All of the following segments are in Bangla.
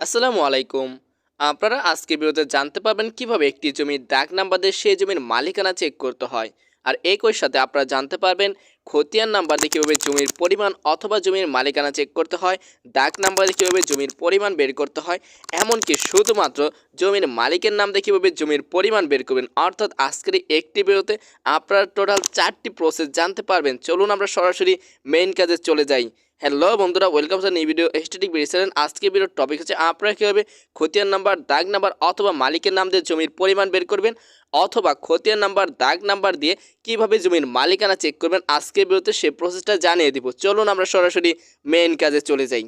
আসসালামু আলাইকুম। আপনারা আজকে বিরতে জানতে পারবেন কীভাবে একটি জমির দাগ নাম্বার দিয়ে সেই জমির মালিকানা চেক করতে হয়। আর একই সাথে আপনারা জানতে পারবেন খতিয়ান নাম্বার দিয়ে কীভাবে জমির পরিমাণ অথবা জমির মালিকানা চেক করতে হয়, দাগ নাম্বার দিয়ে কীভাবে জমির পরিমাণ বের করতে হয়, এমনকি শুধুমাত্র জমির মালিকের নাম দিয়ে কীভাবে জমির পরিমাণ বের করবেন। অর্থাৎ আজকের একটি বিরতে আপনারা টোটাল চারটি প্রসেস জানতে পারবেন। চলুন আমরা সরাসরি মেইন কাজে চলে যাই। হ্যালো বন্ধুরা ওয়েলকাম স্যার এই ভিডিও এস্টেটিক বেরিয়েছিলেন আজকে ভিডিওর টপিক হচ্ছে আপনারা কীভাবে খতিয়ান নাম্বার দাগ নাম্বার অথবা মালিকের নাম দিয়ে জমির পরিমাণ বের করবেন অথবা খতিয়ান নাম্বার দাগ নাম্বার দিয়ে কীভাবে জমির মালিকানা চেক করবেন, আজকের ভিডিওতে সে প্রসেসটা জানিয়ে দিব। চলুন আমরা সরাসরি মেইন কাজে চলে যাই।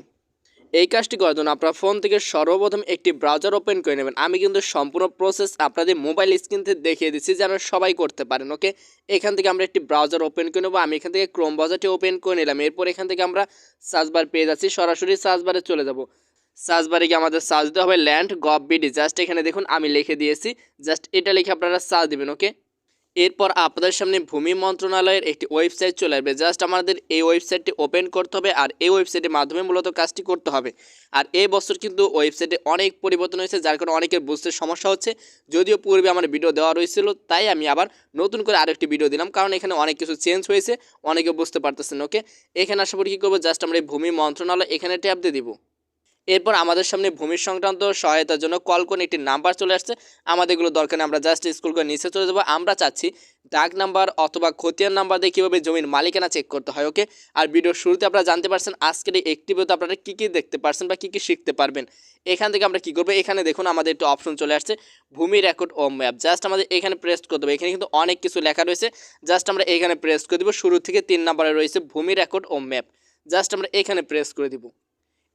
এই কাজটি করার জন্য আপনার ফোন থেকে সর্বপ্রথম একটি ব্রাউজার ওপেন করে নেবেন। আমি কিন্তু সম্পূর্ণ প্রসেস আপনাদের মোবাইল স্ক্রিন থেকে দেখিয়ে দিচ্ছি যেন সবাই করতে পারেন ওকে এখান থেকে আমরা একটি ব্রাউজার ওপেন করে নেব। আমি এখান থেকে ক্রোম ব্রাউজারটি ওপেন করে নিলাম। এরপর এখান থেকে আমরা সার্চ বার পেয়ে যাচ্ছি। সরাসরি সার্চ বারে চলে যাব। সার্চ বারে গিয়ে আমাদের সার্চ দিতে হবে ল্যান্ড গভ বিডি জাস্ট এখানে দেখুন আমি লিখে দিয়েছি। জাস্ট এটা লিখে আপনারা সার্চ দেবেন ওকে এরপর আপনাদের সামনে ভূমি মন্ত্রণালয়ের একটি ওয়েবসাইট চলে আসবে। জাস্ট আমাদের এই ওয়েবসাইটটি ওপেন করতে হবে আর এই ওয়েবসাইটের মাধ্যমে মূলত কাজটি করতে হবে। আর এই বছর কিন্তু ওয়েবসাইটে অনেক পরিবর্তন হয়েছে, যার কারণে অনেকের বুঝতে সমস্যা হচ্ছে। যদিও পূর্বে আমার ভিডিও দেওয়া রয়েছিল, তাই আমি আবার নতুন করে আরেকটি ভিডিও দিলাম, কারণ এখানে অনেক কিছু চেঞ্জ হয়েছে, অনেকে বুঝতে পারতেছেন, ওকে? এখানে আসার পর কী করব? জাস্ট আমরা এই ভূমি মন্ত্রণালয় এখানে ট্যাপ দিয়ে দিব। এরপর আমাদের সামনে ভূমি সংক্রান্ত সহায়তার জন্য কল করে একটি নাম্বার চলে আসছে। আমাদের এগুলো দরকার নেই, আমরা জাস্ট স্কুল করে নিচে চলে যাব। আমরা চাচ্ছি ডাক নাম্বার অথবা খতিয়ান নাম্বার দিয়ে কীভাবে জমির মালিকানা চেক করতে হয় ওকে আর ভিডিওর শুরুতে আপনারা জানতে পারছেন, আজকের এই একটি ভিডিওতে আপনারা কী কী দেখতে পারছেন বা কী কী শিখতে পারবেন। এখান থেকে আমরা কী করব? এখানে দেখুন আমাদের একটু অপশন চলে আসছে, ভূমি রেকর্ড ও ম্যাপ জাস্ট আমাদের এখানে প্রেস করতে হবে এখানে কিন্তু অনেক কিছু লেখা রয়েছে। জাস্ট আমরা এখানে প্রেস করে দেবো। শুরু থেকে তিন নাম্বারে রয়েছে ভূমি রেকর্ড ও ম্যাপ জাস্ট আমরা এখানে প্রেস করে দিব।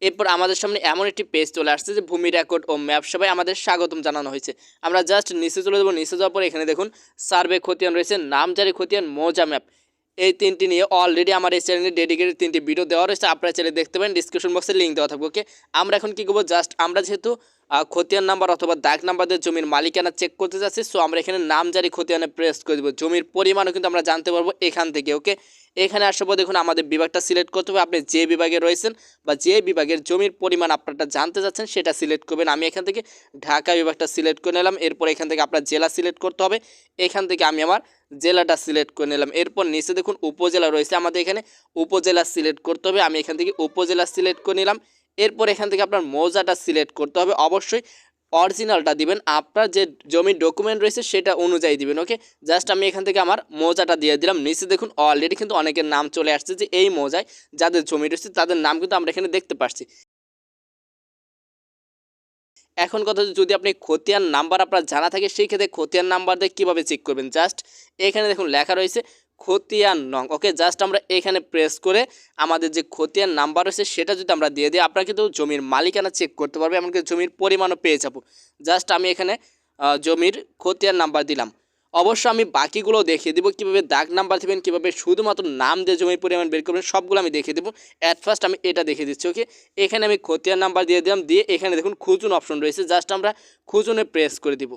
এরপর আমাদের সামনে এমন একটি পেজ চলে আসছে যে ভূমি রেকর্ড ও ম্যাপ সবাই আমাদের স্বাগতম জানানো হয়েছে। আমরা জাস্ট নিচে চলে যাব। নিচে যাওয়ার পর এখানে দেখুন সার্ভে খতিয়ান রয়েছে নামজারি খতিয়ান, মৌজা ম্যাপ এই তিনটি নিয়ে অলরেডি আমার এই চ্যানেলে ডেডিকেটেড তিনটি ভিডিও দেওয়া রয়েছে, আপনারা চ্যানেলে দেখতে পারেন ডিসক্রিপশন বক্সে লিঙ্ক দেওয়া থাকবে ওকে আমরা এখন কী করব? জাস্ট আমরা যেহেতু খতিয়ান নাম্বার অথবা দাগ নাম্বার দিয়ে জমির মালিকানা চেক করতে যাচ্ছি সো আমরা এখানে নামজারি খতিয়ানে প্রেস করে দেবো। জমির পরিমাণও কিন্তু আমরা জানতে পারব এখান থেকে ওকে এখানে আসার পর দেখুন আমাদের বিভাগটা সিলেক্ট করতে হবে। আপনি যে বিভাগে রয়েছেন বা যে বিভাগের জমির পরিমাণ আপনারটা জানতে চাচ্ছেন, সেটা সিলেক্ট করবেন। আমি এখান থেকে ঢাকা বিভাগটা সিলেক্ট করে নিলাম। এরপর এখান থেকে আপনার জেলা সিলেক্ট করতে হবে। এখান থেকে আমি আমার জেলাটা সিলেক্ট করে নিলাম। এরপর নিচে দেখুন উপজেলা রয়েছে আমাদের এখানে। উপজেলা সিলেক্ট করতে হবে। আমি এখান থেকে উপজেলা সিলেক্ট করে নিলাম। এরপর এখান থেকে আপনার মৌজাটা সিলেক্ট করতে হবে। অবশ্যই অরিজিনালটা দিবেন, আপনার যে জমির ডকুমেন্ট রয়েছে সেটা অনুযায়ী দিবেন ওকে জাস্ট আমি এখান থেকে আমার মৌজাটা দিয়ে দিলাম, নিচে দেখুন অলরেডি কিন্তু অনেকের নাম চলে আসছে যে এই মৌজায় যাদের জমি রয়েছে তাদের নাম কিন্তু আমরা এখানে দেখতে পাচ্ছি এখন কথা যদি আপনি খতিয়ান নাম্বার আপনার জানা থাকে, সেই ক্ষেত্রে খতিয়ান নাম্বার দিয়ে কীভাবে চেক করবেন? জাস্ট এখানে দেখুন লেখা রয়েছে খতিয়ান নং। ওকে জাস্ট আমরা এখানে প্রেস করে আমাদের যে খতিয়ান নাম্বার রয়েছে সেটা যদি আমরা দিয়ে দিই, আপনারা কিন্তু জমির মালিকানা চেক করতে পারবে এমনকি জমির পরিমাণও পেয়ে যাব। জাস্ট আমি এখানে জমির খতিয়ান নাম্বার দিলাম। অবশ্য আমি বাকিগুলো দেখিয়ে দেবো, কীভাবে দাগ নাম্বার দেবেন, কীভাবে শুধুমাত্র নাম দিয়ে জমির পরিমাণ বের করবেন, সবগুলো আমি দেখিয়ে দেবো। অ্যাট ফার্স্ট আমি এটা দেখিয়ে দিচ্ছি ওকে এখানে আমি খতিয়ান নাম্বার দিয়ে দিলাম, দিয়ে এখানে দেখুন খুঁজুন অপশন রয়েছে জাস্ট আমরা খুঁজুনে প্রেস করে দিব।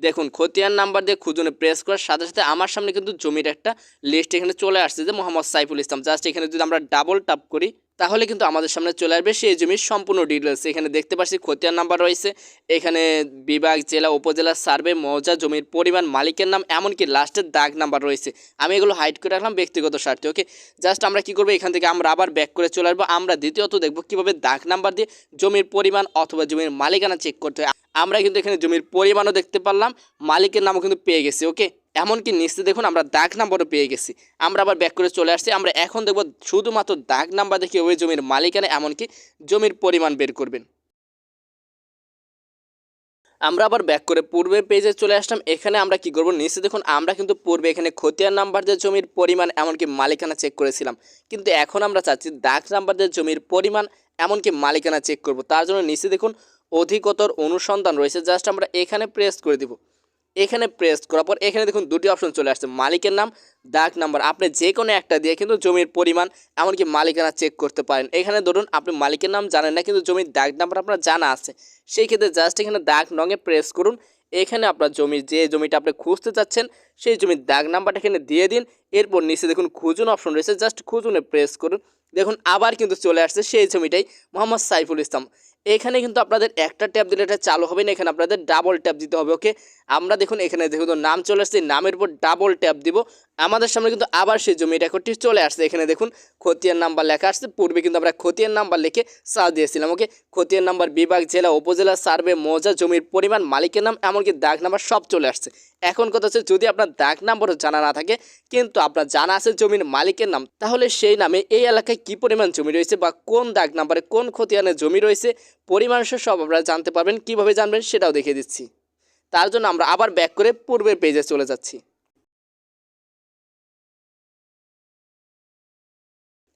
দেখুন, খতিয়ান নাম্বার দিয়ে খুঁজুনে প্রেস করার সাথে সাথে আমার সামনে কিন্তু জমির একটা লিস্ট এখানে চলে আসছে যে মোহাম্মদ সাইফুল ইসলাম। জাস্ট এখানে যদি আমরা ডাবল টাপ করি, তাহলে কিন্তু আমাদের সামনে চলে আসবে সেই জমির সম্পূর্ণ ডিটেলস এখানে দেখতে পাচ্ছি খতিয়ান নাম্বার রয়েছে। এখানে বিভাগ, জেলা, উপজেলা সার্ভে মৌজা, জমির পরিমাণ, মালিকের নাম, এমনকি লাস্টের দাগ নাম্বার রয়েছে। আমি এগুলো হাইড করে রাখলাম ব্যক্তিগত স্বার্থে ওকে জাস্ট আমরা কি করব, এখান থেকে আমরা আবার ব্যাক করে চলে আসব। আমরা দ্বিতীয়ত দেখব কীভাবে দাগ নাম্বার দিয়ে জমির পরিমাণ অথবা জমির মালিকানা চেক করতে হয়। আমরা কিন্তু এখানে জমির পরিমাণও দেখতে পারলাম, মালিকের নামও কিন্তু পেয়ে গেছি, ওকে? এমনকি নিচে দেখুন আমরা দাগ নাম্বারও পেয়ে গেছি। আমরা আবার ব্যাক করে চলে আসছি, আমরা এখন দেখব শুধুমাত্র দাগ নাম্বার দেখে ওই জমির মালিকানা, এমনকি জমির পরিমাণ বের করবেন। আমরা আবার ব্যাক করে পূর্বের পেজে চলে আসলাম, এখানে আমরা কি করব? নিচে দেখুন আমরা কিন্তু পূর্বে এখানে খতিয়ান নাম্বার দিয়ে জমির পরিমাণ, এমনকি মালিকানা চেক করেছিলাম। কিন্তু এখন আমরা চাচ্ছি দাগ নাম্বার দিয়ে জমির পরিমাণ, এমনকি মালিকানা চেক করব। তার জন্য নিচে দেখুন অধিকতর অনুসন্ধান রয়েছে। জাস্ট আমরা এখানে প্রেস করে দিব। এখানে প্রেস করার পর এখানে দেখুন দুটি অপশন চলে আসছে। মালিকের নাম দাগ নাম্বার আপনি যে কোনো একটা দিয়ে কিন্তু জমির পরিমাণ এমনকি মালিকানা চেক করতে পারেন। এখানে ধরুন আপনি মালিকের নাম জানেন না কিন্তু জমির দাগ নাম্বার আপনার জানা আছে। সেই ক্ষেত্রে জাস্ট এখানে দাগ নঙে প্রেস করুন। এখানে আপনার জমির যে জমিটা আপনি খুঁজতে চাচ্ছেন, সেই জমির দাগ নাম্বারটা এখানে দিয়ে দিন। এরপর নিচে দেখুন খুঁজুন অপশন রয়েছে। জাস্ট খুঁজুনে প্রেস করুন। দেখুন আবার কিন্তু চলে আসছে সেই জমিটাই মোহাম্মদ সাইফুল ইসলাম। এখানে কিন্তু আপনাদের একটা ট্যাপ দিলে এটা চালু হবে না, এখানে আপনাদের ডাবল ট্যাপ দিতে হবে ওকে আমরা দেখুন এখানে দেখুন নাম চলে আসছে, নামের উপর ডাবল ট্যাপ দিব। আমাদের সামনে কিন্তু আবার সেই জমি রেকর্ডটি চলে আসছে। এখানে দেখুন, খতিয়ান নাম্বার লেখা আসছে। পূর্বে কিন্তু আমরা খতিয়ান নাম্বার লিখে সার্চ দিয়েছিলাম, ওকে? খতিয়ান নাম্বার বিভাগ, জেলা, উপজেলা সার্ভে, মৌজা, জমির পরিমাণ, মালিকের নাম, এমনকি দাগ নাম্বার সব চলে আসছে। এখন কথা হচ্ছে, যদি আপনার দাগ নাম্বারও জানা না থাকে, কিন্তু আপনার জানা আছে জমির মালিকের নাম, তাহলে সেই নামে এই এলাকায় কি পরিমাণ জমি রয়েছে বা কোন দাগ নাম্বারে কোন খতিয়ানে জমি রয়েছে, পরিমাণ সব আপনারা জানতে পারবেন। কীভাবে জানবেন সেটাও দেখিয়ে দিচ্ছি। তার জন্য আমরা আবার ব্যাক করে পূর্বের পেজে চলে যাচ্ছি।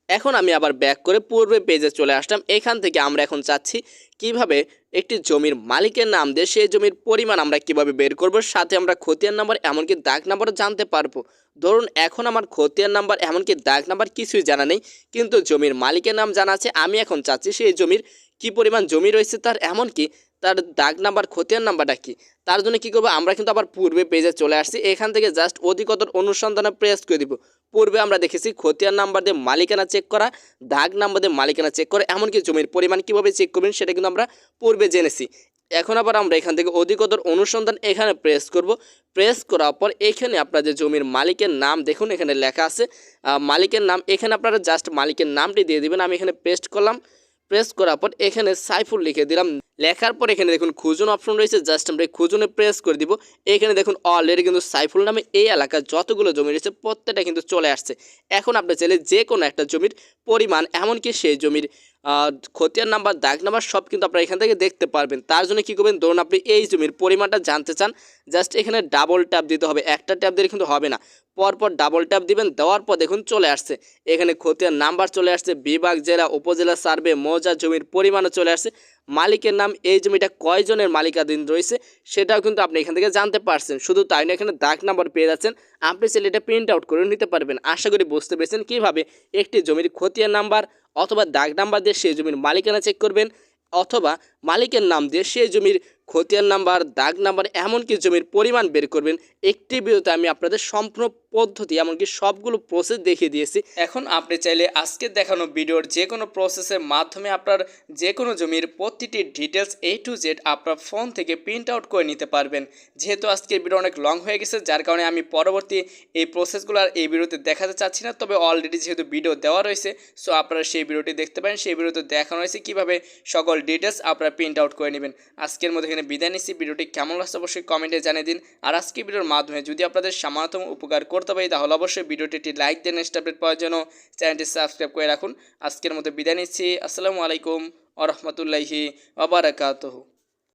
এখন আমি আবার ব্যাক করে পূর্বে পেজে চলে আসলাম। এখান থেকে আমরা এখন চাচ্ছি কীভাবে একটি জমির মালিকের নাম দিয়ে সেই জমির পরিমাণ আমরা কীভাবে বের করব, সাথে আমরা খতিয়ান নাম্বার এমনকি দাগ নাম্বারও জানতে পারব। ধরুন এখন আমার খতিয়ান নাম্বার এমনকি দাগ নাম্বার কিছুই জানা নেই, কিন্তু জমির মালিকের নাম জানা আছে। আমি এখন চাচ্ছি সেই জমির কি পরিমাণ জমি রয়েছে তার, এমনকি তার দাগ নাম্বার খতিয়ান নাম্বারটা কি? তার জন্য কী করব? আমরা কিন্তু আবার পূর্বে পেজে চলে আসছি। এখান থেকে জাস্ট অধিকতর অনুসন্ধানে প্রেস করে দিব। পূর্বে আমরা দেখেছি খতিয়ান নাম্বার দিয়ে মালিকানা চেক করা, দাগ নাম্বার দিয়ে মালিকানা চেক করা, এমনকি জমির পরিমাণ কীভাবে চেক করবেন সেটা কিন্তু আমরা পূর্বে জেনেছি। এখন আবার আমরা এখান থেকে অধিকতর অনুসন্ধান এখানে প্রেস করব। প্রেস করার পর এখানে আপনাদের জমির মালিকের নাম দেখুন, এখানে লেখা আছে। মালিকের নাম, এখানে আপনারা জাস্ট মালিকের নামটি দিয়ে দিবেন। আমি এখানে পেস্ট করলাম। প্রেস করার পর এখানে সাইফুল লিখে দিলাম। লেখার পর এখানে দেখুন খুঁজুন অপশন রয়েছে জাস্ট আমরা এই খুঁজুনে প্রেস করে দিব। এখানে দেখুন অলরেডি কিন্তু সাইফুল নামে এই এলাকার যতগুলো জমি রয়েছে, প্রত্যেকটা কিন্তু চলে আসছে। এখন আপনি চাইলে যে কোনো একটা জমির পরিমাণ, এমনকি সেই জমির খতিয়ান নাম্বার, দাগ নাম্বার সব কিন্তু আপনারা এখান থেকে দেখতে পারবেন। তার জন্য কী করবেন? ধরুন আপনি এই জমির পরিমাণটা জানতে চান, জাস্ট এখানে ডাবল ট্যাপ দিতে হবে। একটা ট্যাপ দিলে কিন্তু হবে না। পরপর ডাবল ট্যাপ দিবেন, দেওয়ার পর দেখুন চলে আসছে। এখানে খতিয়ান নাম্বার চলে আসছে, বিভাগ, জেলা, উপজেলা সার্ভে, মৌজা, জমির পরিমাণও চলে আসছে। মালিকের নাম, এই জমিটা কয়জনের মালিকাধীন রয়েছে সেটাও কিন্তু আপনি এখান থেকে জানতে পারছেন। শুধু তাই না এখানে দাগ নাম্বার পেয়ে যাচ্ছেন। আপনি এটা প্রিন্ট আউট করে নিতে পারবেন। আশা করি বুঝতে পেরেছেন কীভাবে একটি জমির খতিয়ান নাম্বার অথবা দাগ নাম্বার দিয়ে সেই জমির মালিকানা চেক করবেন, অথবা মালিকের নাম দিয়ে সেই জমির খতিয়ান নাম্বার, দাগ নাম্বার, এমনকি জমির পরিমাণ বের করবেন। একটি ভিডিওতে আমি আপনাদের সম্পূর্ণ পদ্ধতি, এমনকি সবগুলো প্রসেস দেখিয়ে দিয়েছি। এখন আপনি চাইলে আজকে দেখানো ভিডিওর যে কোনো প্রসেসের মাধ্যমে আপনার যে কোনো জমির প্রতিটি ডিটেলস এ টু জেড আপনার ফোন থেকে প্রিন্ট আউট করে নিতে পারবেন। যেহেতু আজকের ভিডিও অনেক লং হয়ে গেছে, যার কারণে আমি পরবর্তী এই প্রসেসগুলো আর এই ভিডিওতে দেখাতে চাচ্ছি না, তবে অলরেডি যেহেতু ভিডিও দেওয়া রয়েছে সো আপনারা সেই ভিডিওটি দেখতে পারেন, সেই ভিডিওতে দেখানো হয়েছে কীভাবে সকল ডিটেলস আপনারা প্রিন্ট আউট করে নেবেন। আজকের মধ্যে এখানে বিদায় নিচ্ছি, ভিডিওটি কেমন লাগছে অবশ্যই কমেন্টে জানিয়ে দিন। আর আজকের ভিডিওর মাধ্যমে যদি আপনাদের সামান্যতম উপকার করতে পারি তাহলে অবশ্যই ভিডিওটি একটি লাইক দেন নেক্সট আপডেট পাওয়ার জন্য চ্যানেলটি সাবস্ক্রাইব করে রাখুন। আজকের মতো বিদায় নিচ্ছি। আসসালামু আলাইকুম আ রহমতুল্লাহি আবরাকাতহ